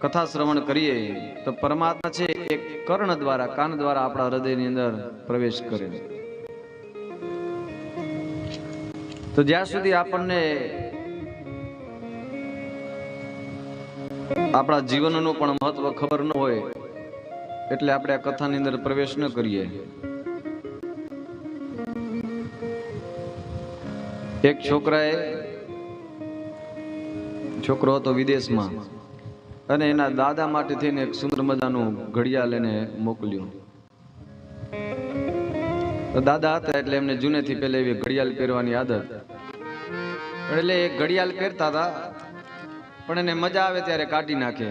કથા શ્રવણ કરીએ, તો પરમાત્મા છે એ કર્ણ દ્વારા, કાન દ્વારા આપણા હૃદયની અંદર પ્રવેશ કરે. તો જ્યાં સુધી આપણને આપણા જીવનનું પણ મહત્વ ખબર ન હોય, એટલે આપણે આ કથાની અંદર પ્રવેશ ન કરીએ. એક છોકરાએ, છોકરો હતો વિદેશમાં અને એના દાદા માટે થઈને એક સુંદર મજાનું ઘડિયાળ એને મોકલ્યું. દાદા હતા એટલે એમને જૂનેથી પહેલા એવી ઘડિયાળ પહેરવાની આદત. એટલે એ ઘડિયાળ પહેરતા હતા, પણ એને મજા આવે ત્યારે કાઢી નાખે.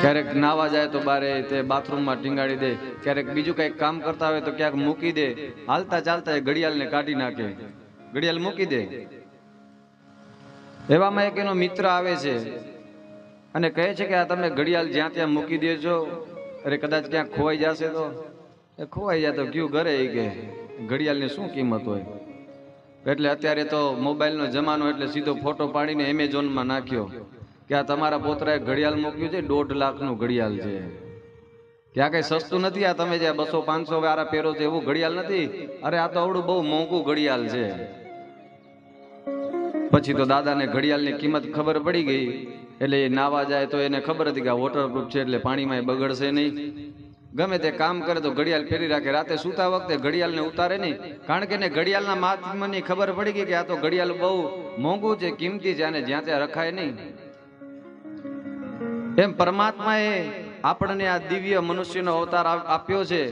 ક્યારેક નાવા જાય તો બારે તે બાથરૂમમાં ટીંગાડી દે, ક્યારેક બીજું કંઈક કામ કરતા હોય તો ક્યાંક મૂકી દે, હાલતા ચાલતા એ ઘડિયાળને કાઢી નાખે. ઘડિયાળ મૂકી દે. એવામાં એક એનો મિત્ર આવે છે અને કહે છે કે આ તમે ઘડિયાળ જ્યાં ત્યાં મૂકી દેજો, અરે કદાચ ક્યાં ખોવાઈ જશે તો? એ ખોવાઈ જાય તો કયું ઘરે કે ઘડિયાળની શું કિંમત હોય? એટલે અત્યારે તો મોબાઈલનો જમાનો એટલે સીધો ફોટો પાડીને એમેઝોનમાં નાખ્યો કે આ તમારા પોતરાએ ઘડિયાળ મૂક્યું છે, દોઢ લાખનું ઘડિયાળ છે. ત્યાં કંઈ સસ્તું નથી? આ તમે જે બસો પાંચસો વાળા પહેરો છો, એવું ઘડિયાળ નથી? અરે આ તો આવડું બહુ મોંઘું ઘડિયાળ છે. પછી તો દાદાને ઘડિયાળની કિંમત ખબર પડી ગઈ. એટલે એ નાવા જાય તો એને ખબર હતી કે આ વોટરપ્રૂફ છે એટલે પાણીમાં એ બગડશે નહીં. ગમે તે કામ કરે તો ઘડિયાળ ફેરી રાખે. રાતે સૂતા વખતે ઘડિયાળને ઉતારે નહીં. કારણ કે એને ઘડિયાળના મહાત્માની ખબર પડી ગઈ કે આ તો ઘડિયાળ બહુ મોંઘું છે, કિંમતી છે અને જ્યાં ત્યાં રખાય નહીં. એમ પરમાત્માએ આપણને આ દિવ્ય મનુષ્યનો અવતાર આપ્યો છે.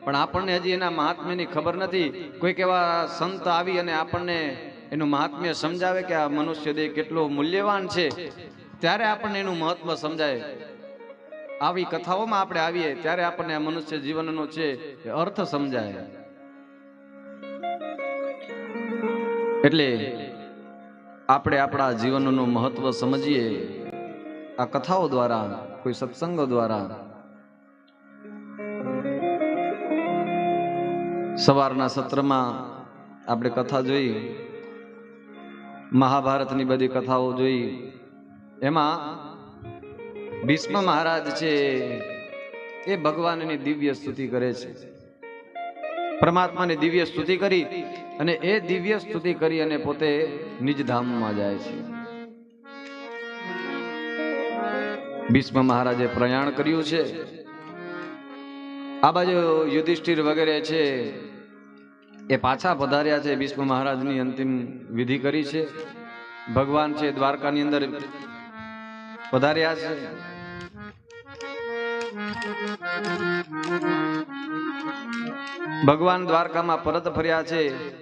પણ આપણને હજી એના મહાત્મ્યની ખબર નથી. કોઈક એવા સંત આવી અને આપણને એનું મહાત્મ્ય સમજાવે કે આ મનુષ્ય દેહ કેટલો મૂલ્યવાન છે. ત્યારે આપણને એનું મહત્વ સમજાય. આવી કથાઓમાં આપણે આવીએ, ત્યારે આપણને આ મનુષ્ય જીવનનો છે એ અર્થ સમજાય. એટલે આપણે આપણા જીવનનું મહત્વ સમજીએ. આ કથાઓ દ્વારા, કોઈ સત્સંગો દ્વારા. સવારના સત્રમાં આપણે કથા જોઈ. મહાભારતની બધી કથાઓ જોઈ. એમાં ભીષ્મ મહારાજ છે એ ભગવાનની દિવ્ય સ્તુતિ કરે છે. પરમાત્માની દિવ્ય સ્તુતિ કરી અને એ દિવ્ય સ્તુતિ કરી અને પોતે નિજ ધામમાં જાય છે. ભીષ્મ મહારાજે પ્રયાણ કર્યું છે. આ બાજુ યુધિષ્ઠિર વગેરે છે એ પાછા પધાર્યા છે. ભીષ્મ મહારાજની અંતિમ વિધિ કરી છે. ભગવાન છે દ્વારકાની અંદર પધાર્યા છે ભગવાન દ્વારકામાં પરત ફર્યા છે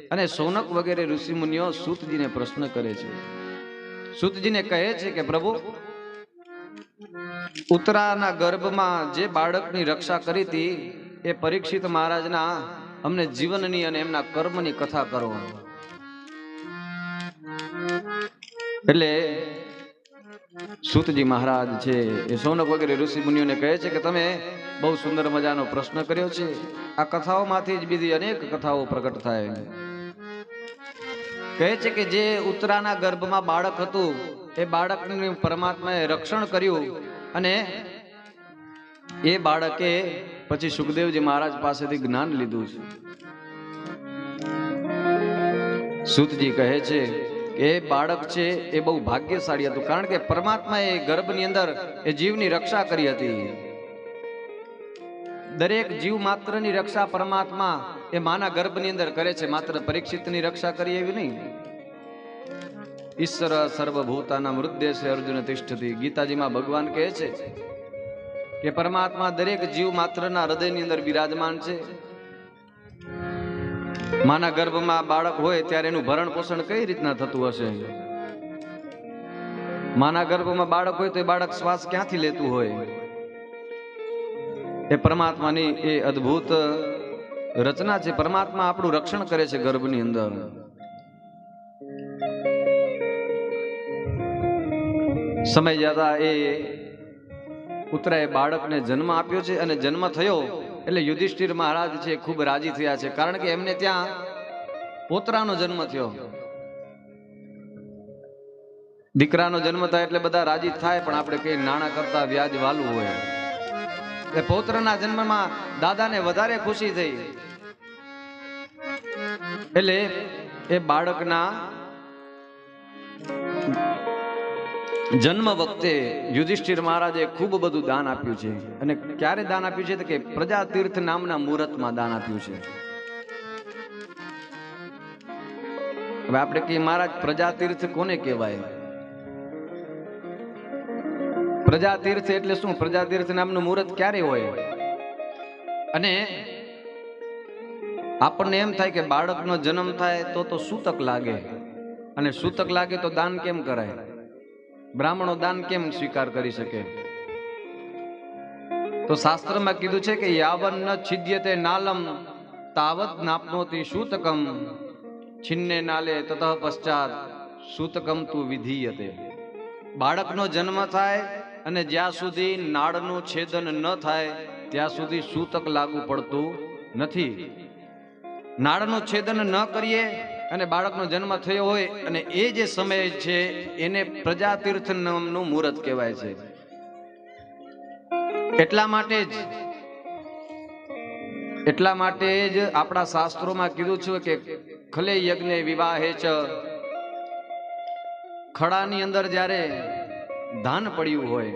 અને સોનક વગેરે ઋષિમુનિઓ સુતજીને પ્રશ્ન કરે છે. સુતજીને કહે છે કે, પ્રભુ, ઉત્તરાના ગર્ભમાં જે બાળકની રક્ષા કરી હતી, એ પરીક્ષિત મહારાજના અમને જીવનની અને એમના કર્મની કથા કરો. એટલે સૂતજી મહારાજ છે. એ સૌનક વગેરે ઋષિ મુનિઓને કહે છે કે તમે બહુ સુંદર મજાનો પ્રશ્ન કર્યો છે. આ કથાઓમાંથી જ બીજી અનેક કથાઓ પ્રગટ થાય. કહે છે કે જે ઉત્તરાના ગર્ભમાં બાળક હતું, એ બાળકનું પરમાત્માએ રક્ષણ કર્યું અને એ બાળકે પછી સુખદેવજી મહારાજ પાસેથી જ્ઞાન લીધું છે. સુતજી કહે છે એ બાળક છે, એ બહુ ભાગ્યશાળી હતું. કારણ કે પરમાત્માએ ગર્ભની અંદર એ જીવની રક્ષા કરી હતી. દરેક જીવ માત્રની રક્ષા પરમાત્મા એ માના ગર્ભની અંદર કરે છે. માત્ર પરીક્ષિતની રક્ષા કરી એવી નહીં. ઈશ્વર સર્વભૂતાના મૃદ્ય છે, અર્જુન તિષ્ઠતી. ગીતાજીમાં ભગવાન કહે છે કે પરમાત્મા દરેક જીવ માત્રના હૃદયની અંદર બિરાજમાન છે. માના ગર્ભમાં બાળક હોય ત્યારે એનું ભરણ પોષણ કઈ રીતના થતું હશે? માના ગર્ભમાં બાળક હોય તો એ બાળક શ્વાસ ક્યાંથી લેતું હોય? એ પરમાત્માની એ અદ્ભુત રચના છે. પરમાત્મા આપણું રક્ષણ કરે છે ગર્ભની અંદર. સમય જતા એ પુત્રએ બાળકને જન્મ આપ્યો છે અને જન્મ થયો એટલે યુધિષ્ઠિર મહારાજ છે, ખૂબ રાજી થયા છે. કારણ કે એમને ત્યાં પોતરાનો જન્મ થયો. દીકરાનો જન્મ થાય એટલે બધા રાજી થાય, પણ આપણે કઈ નાણાં કરતા વ્યાજ વાલું હોય. એટલે પૌત્રના જન્મમાં દાદાને વધારે ખુશી થઈ. એટલે એ બાળકના જન્મ વખતે યુધિષ્ઠિર મહારાજે ખૂબ બધું દાન આપ્યું છે. અને ક્યારે દાન આપ્યું છે કે પ્રજા તીર્થ નામના મુહૂર્તમાં દાન આપ્યું છે. હવે આપણે કહીએ, મહારાજ પ્રજા તીર્થ કોને કહેવાય? પ્રજા તીર્થ એટલે શું? પ્રજા તીર્થ નામનું મુહૂર્ત ક્યારે હોય? અને આપણને એમ થાય કે બાળકનો જન્મ થાય તો તો સૂતક લાગે. અને સૂતક લાગે તો દાન કેમ કરાય? બ્રાહ્મણો દાન કેમ સ્વીકાર કરી શકે? તો શાસ્ત્રમાં કીધું છે કે, યાવન ન છિદ્યતે નાલમ, તાવત નાપનોતી સૂતકમ, છિન્ને નાલે તતઃ પશ્ચાત સૂતકમ તું વિધીયતે. બાળકનો જન્મ થાય અને જ્યાં સુધી નાળનું છેદન ન થાય, ત્યાં સુધી સૂતક લાગુ પડતું નથી. નાળનું છેદન ન કરીએ અને બાળકનો જન્મ થયો હોય અને એ જે સમય છે, એને પ્રજાતીર્થ નામનું મુહૂર્ત કહેવાય છે. એટલા માટે જ, એટલા માટે જ આપણા શાસ્ત્રોમાં કીધું છે કે ખલે યજ્ઞ વિવાહે ચ. ખડાની અંદર જ્યારે દાન પડ્યું હોય,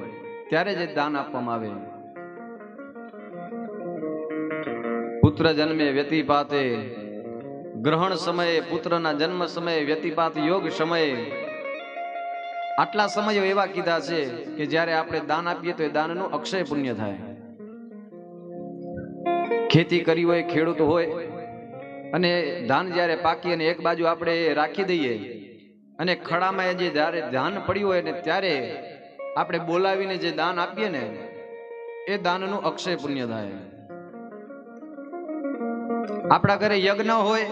ત્યારે જ દાન આપવામાં આવે. પુત્ર જન્મે વ્યતિપાતે ગ્રહણ સમયે, પુત્રના જન્મ સમયે, વ્યતિપાત યોગ સમયે. આટલા સમયો એવા કીધા છે કે જ્યારે આપણે દાન આપીએ તો એ દાનનું અક્ષય પુણ્ય થાય. ખેતી કરી હોય, ખેડૂત હોય, અને ધાન જ્યારે પાકી અને એક બાજુ આપણે રાખી દઈએ, અને ખડામાં જે જ્યારે ધાન પડ્યું હોય ને ત્યારે આપણે બોલાવીને જે દાન આપીએ ને, એ દાનનું અક્ષય પુણ્ય થાય. આપણા ઘરે યજ્ઞ હોય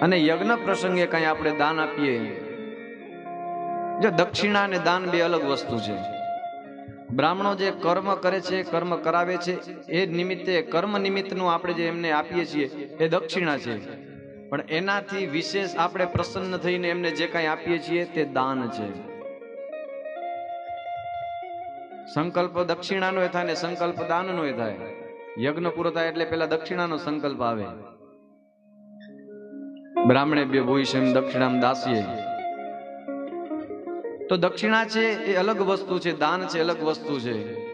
અને યજ્ઞ પ્રસંગે કઈ આપણે દાન આપીએ. જો દક્ષિણા અને દાન બે અલગ વસ્તુ છે. બ્રાહ્મણો જે કર્મ કરે છે, કર્મ કરાવે છે, એ નિમિત્તે કર્મ નિમિત્તનું આપણે જે એમને આપીએ છીએ, એ દક્ષિણા છે. પણ એનાથી વિશેષ આપણે પ્રસન્ન થઈને એમને જે કાંઈ આપીએ છીએ, તે દાન છે. સંકલ્પ દક્ષિણાનો એ થાય ને સંકલ્પ દાનનો એ થાય. યજ્ઞ પૂરો થાય એટલે પેલા દક્ષિણાનો સંકલ્પ આવે. બ્રાહ્મણે બે ભૂષમ દક્ષિણામ દાસીએ. તો દક્ષિણા છે એ અલગ વસ્તુ છે, દાન છે અલગ વસ્તુ છે.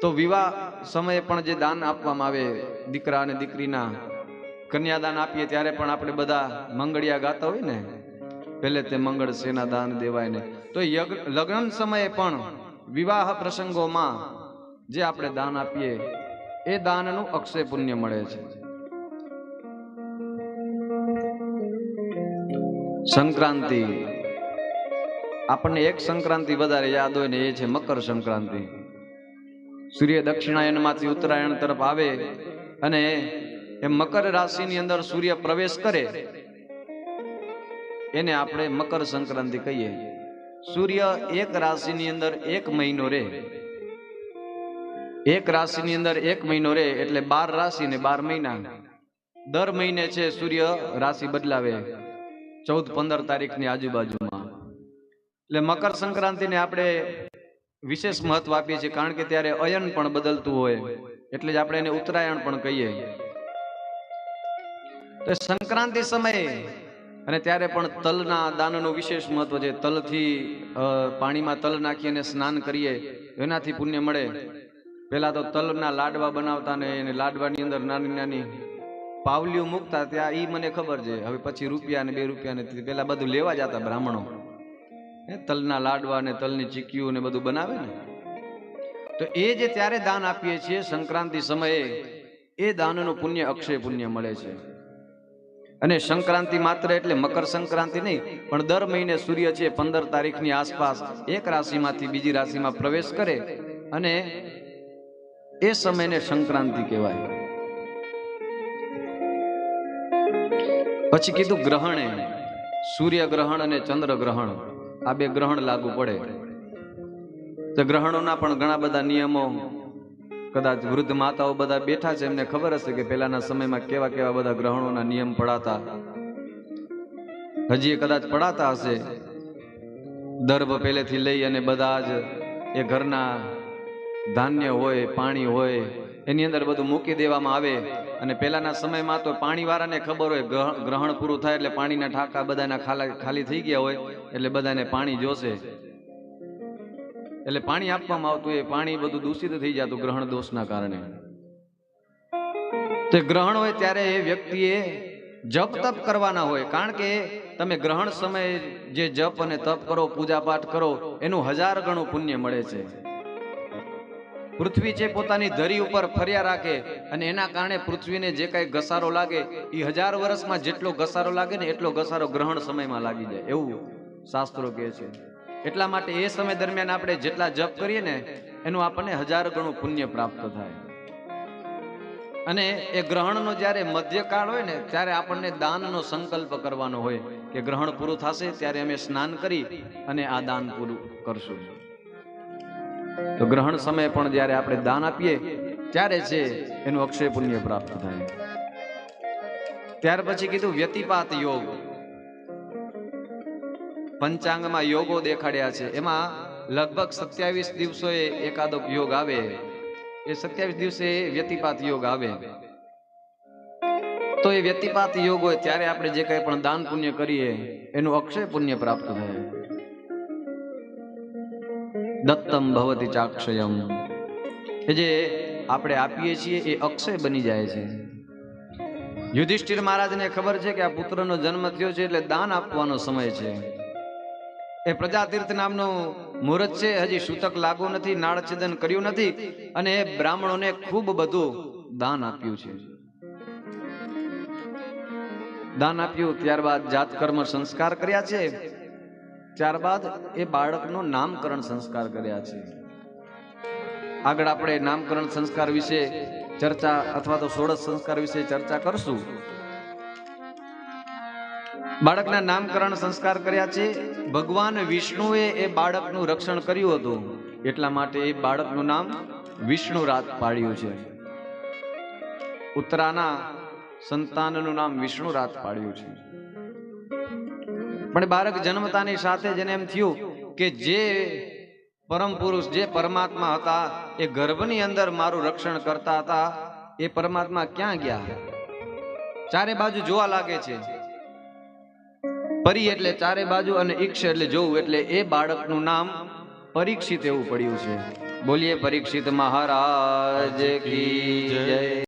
તો વિવાહ સમયે પણ જે દાન આપવામાં આવે, દીકરા અને દીકરીના, કન્યાદાન આપીએ ત્યારે પણ આપણે બધા મંગળિયા ગાતા હોય ને, પહેલે તે મંગળ સેના દાન દેવાય ને. તો લગ્ન સમયે પણ વિવાહ પ્રસંગોમાં જે આપણે દાન આપીએ, એ દાનનું અક્ષય પુણ્ય મળે છે. સંક્રાંતિ. આપણને એક સંક્રાંતિ વધારે યાદ હોય ને એ છે મકર સંક્રાંતિ. સૂર્ય દક્ષિણાયનમાંથી ઉત્તરાયણ તરફ આવે અને એ મકર રાશિની અંદર સૂર્ય પ્રવેશ કરે. એને આપણે મકર સંક્રાંતિ કહીએ. સૂર્ય એક રાશિની અંદર એક મહિનો રહે. એક રાશિની અંદર એક મહિનો રહે એટલે બાર રાશિ ને બાર મહિના. દર મહિને છે સૂર્ય રાશિ બદલાવે. ચૌદ, પંદર તારીખની આજુબાજુમાં. એટલે મકર સંક્રાંતિને આપણે વિશેષ મહત્વ આપીએ છીએ, કારણ કે ત્યારે અયન પણ બદલતું હોય. એટલે જ આપણે એને ઉત્તરાયણ પણ કહીએ. તો સંક્રાંતિ સમયે, અને ત્યારે પણ તલના દાનનું વિશેષ મહત્વ છે. તલથી પાણીમાં તલ નાખી અને સ્નાન કરીએ, એનાથી પુણ્ય મળે. પહેલાં તો તલના લાડવા બનાવતા ને એને લાડવાની અંદર નાની નાની પાવલીઓ મૂકતા ત્યાં એ મને ખબર છે. હવે પછી રૂપિયા ને બે રૂપિયા ને પેલા બધું લેવા જતા બ્રાહ્મણો. હે, તલના લાડવા ને તલની ચીકીઓ ને બધું બનાવે ને? તો એ જે ત્યારે દાન આપીએ છીએ સંક્રાંતિ સમયે એ દાનનું પુણ્ય અક્ષય પુણ્ય મળે છે. અને સંક્રાંતિ માત્ર એટલે મકર સંક્રાંતિ નહીં પણ દર મહિને સૂર્ય છે પંદર તારીખની આસપાસ એક રાશિમાંથી બીજી રાશિમાં પ્રવેશ કરે અને એ સમયને સંક્રાંતિ કહેવાય. પછી કીધું ગ્રહણે. સૂર્ય ગ્રહણ અને ચંદ્ર ગ્રહણ. આ બે ગ્રહણ લાગુ પડે. તો ગ્રહણોના પણ ઘણા બધા નિયમો. કદાચ વૃદ્ધ માતાઓ બધા બેઠા છે, એમને ખબર હશે કે પહેલાના સમયમાં કેવા કેવા બધા ગ્રહણોના નિયમ પડાતા. હજી એ કદાચ પડાતા હશે. દર્ભ પહેલેથી લઈ અને બધા જ એ ઘરના ધાન્ય હોય, પાણી હોય એની અંદર બધું મૂકી દેવામાં આવે અને પહેલાના સમયમાં તો પાણીવાળાને ખબર હોય, ગ્રહ- ગ્રહણ પૂરું થાય એટલે પાણીના ઠાકા બધાના ખાલી થઈ ગયા હોય એટલે બધાને પાણી જોશે. એટલે પાણી આપવામાં આવતું એ પાણી બધું દૂષિત થઈ જતું ગ્રહણ દોષના કારણે. તે ગ્રહણ હોય ત્યારે એ વ્યક્તિએ જપ તપ કરવાના હોય. કારણ કે તમે ગ્રહણ સમયે જે જપ અને તપ કરો પૂજા પાઠ કરો, એનું હજાર ગણું પુણ્ય મળે છે. પૃથ્વી છે પોતાની ધરી ઉપર ફર્યા રાખે અને એના કારણે પૃથ્વીને જે કાંઈ ઘસારો લાગે એ હજાર વર્ષમાં જેટલો ઘસારો લાગે ને એટલો ઘસારો ગ્રહણ સમયમાં લાગી જાય. એવું શાસ્ત્રો કહે છે. એટલા માટે એ સમય દરમિયાન આપણે જેટલા જપ કરીએ ને, એનું આપણને હજાર ગણું પુણ્ય પ્રાપ્ત થાય. અને એ ગ્રહણનો જ્યારે મધ્યકાળ હોય ને, ત્યારે આપણને દાનનો સંકલ્પ કરવાનો હોય કે ગ્રહણ પૂરું થશે, ત્યારે અમે સ્નાન કરી અને આ દાન પૂરું કરશું. તો ગ્રહણ સમયે પણ જ્યારે આપણે દાન આપીએ, ત્યારે છે એનું અક્ષય પુણ્ય પ્રાપ્ત થાય. ત્યાર પછી કીધું વ્યતિપાત યોગ. પંચાંગમાં યોગો દેખાડ્યા છે. એમાં લગભગ સત્યાવીસ દિવસોએ એકાદો યોગ આવે. એ સત્યાવીસ દિવસે વ્યતિપાત યોગ આવે. તો એ વ્યતિપાત યોગ હોય ત્યારે આપણે જે કંઈ પણ દાન પુણ્ય કરીએ, એનું અક્ષય પુણ્ય પ્રાપ્ત થાય. દત્તમ ભવતી ચાક્ષયમ. એ જે આપણે આપીએ છીએ એ અક્ષય બની જાય છે. યુધિષ્ઠિર મહારાજને ખબર છે કે આ પુત્રનો જન્મ થયો છે એટલે દાન આપવાનો સમય છે. એ પ્રજાતીર્થ નામનું મુહૂર્ત છે, હજી સૂતક લાગુ નથી, નાળછેદન કર્યું નથી અને એ બ્રાહ્મણોને ખૂબ બધું દાન આપ્યું છે. દાન આપ્યું, ત્યારબાદ જાત કર્મ સંસ્કાર કર્યા છે. ત્યારબાદ એ બાળકનું નામકરણ સંસ્કાર કર્યા છે. આગળ આપણે નામકરણ સંસ્કાર વિશે ચર્ચા અથવા તો સોળસ સંસ્કાર વિશે ચર્ચા કરશું. બાળકના નામકરણ સંસ્કાર કર્યા છે. ભગવાન વિષ્ણુએ એ બાળકનું રક્ષણ કર્યું હતું. એટલા માટે એ બાળકનું નામ વિષ્ણુ રાત પાડ્યું છે. ઉત્તરાના સંતાનનું નામ વિષ્ણુ રાત પાડ્યું છે. પણ બાળક જન્મતાની સાથે જ એમ થયું કે જે પરમ પુરુષ, જે પરમાત્મા હતા, એ ગર્ભની અંદર મારું રક્ષણ કરતા હતા, એ પરમાત્મા ક્યાં ગયા? ચારે બાજુ જોવા લાગે છે. પરી એટલે ચારે બાજુ અને ઈક્ષ એટલે જોવું, એટલે એ બાળકનું નામ પરીક્ષિત એવું પડ્યું છે. બોલીએ પરીક્ષિત મહારાજ